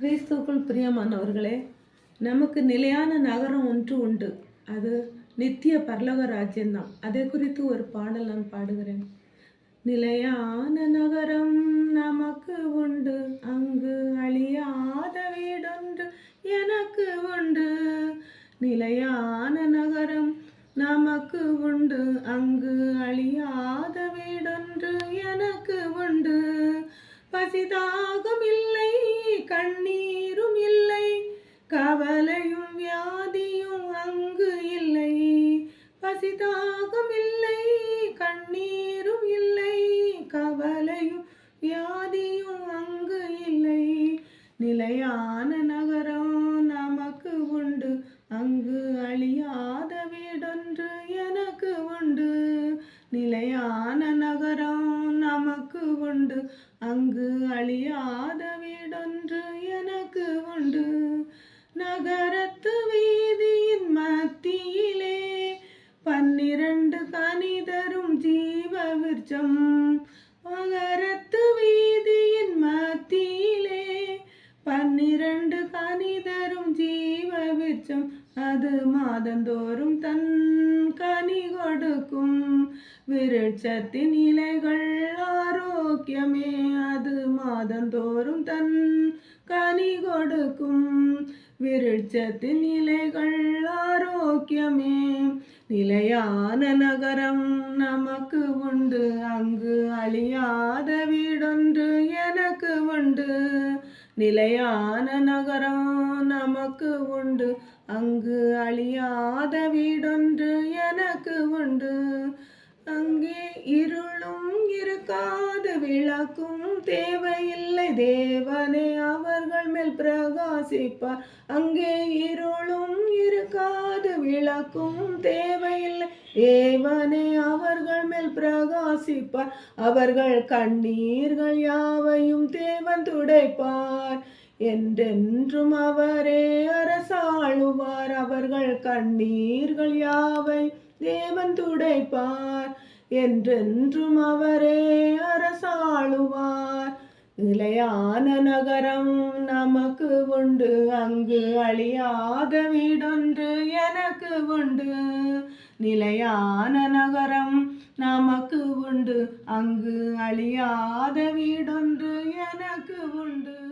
கிறிஸ்துக்குள் பிரியமானவர்களே நமக்கு நிலையான நகரம் ஒன்று உண்டு. அது நித்திய பரலோக ராஜ்யம்தான். அதை குறித்து ஒரு பாடல் நான் பாடுகிறேன். நிலையான நகரம் நமக்கு உண்டு. அங்கு அழியாத வீடொன்று எனக்கு உண்டு. நிலையான நகரம் நமக்கு உண்டு. அங்கு அழியாத வீடொன்று கவலையும் வியாதியும் அங்கு இல்லை. பசிதாகம் இல்லை கண்ணீரும் இல்லை கவலையும் வியாதியும் அங்கு இல்லை. நிலையான நகரம் நமக்கு உண்டு அங்கு அழியாத வீடொன்று எனக்கு உண்டு. நிலையான நகரம் நமக்கு உண்டு அங்கு அழியாத வீடொன்று எனக்கு உண்டு. பன்னிரண்டு கனி தரும் ஜீவ விருட்சம் மகரத்து வீதியின் மத்தியிலே பன்னிரண்டு கனி தரும் ஜீவ விருட்சம் அது மாதந்தோறும் தன் கனி கொடுக்கும். விருட்சத்தின் இலைகள் ஆரோக்கியமே. அது மாதந்தோறும் தன் கனி கொடுக்கும். விருட்சத்தின் இலைகள் ஆரோக்கியமே. நிலையான நகரம் நமக்கு உண்டு. அங்கு அழியாத வீடொன்று எனக்கு உண்டு. நிலையான நகரம் நமக்கு உண்டு. அங்கு அழியாத வீடொன்று எனக்கு உண்டு. அங்கே இருளும் இருக்காது விளக்கும் தேவையில்லை. தேவனே அவர்கள் மேல் பிரகாசிப்பார். அங்கே இருளும் இருக்காது விளக்கும் தேவையில்லை. தேவனே அவர்கள் மேல் பிரகாசிப்பார். அவர்கள் கண்ணீர்கள் யாவையும் தேவன் துடைப்பார். என்றென்றும் அவரே அரசாளுவார். அவர்கள் கண்ணீர்கள் யாவை தேவன் துடைப்பார். என்றென்றும் அவரே அழியான நகரம் நமக்கு உண்டு. அங்கு அழியாத வீடொன்று எனக்கு உண்டு. நிலையான நகரம் நமக்கு உண்டு. அங்கு அழியாத வீடொன்று எனக்கு உண்டு.